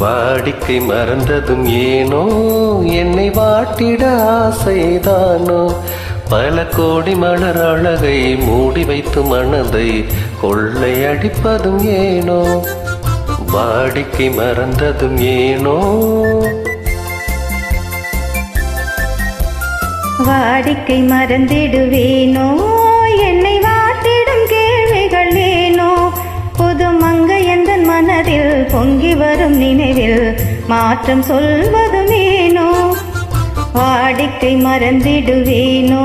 வாடிக்கை மறந்ததும் ஏனோ? என்னை வாட்டிட ஆசைதானோ? பல கோடி மலர் அழகை மூடி வைத்து மனதை கொள்ளையடிப்பதும் ஏனோ? வாடிக்கை மறந்ததும் ஏனோ? வாடிக்கை மறந்திடுவேனோ? பொங்கி வரும் நினைவில் மாற்றம் சொல்வதுமேனோ வாடிக்கை மறந்திடுவேனோ?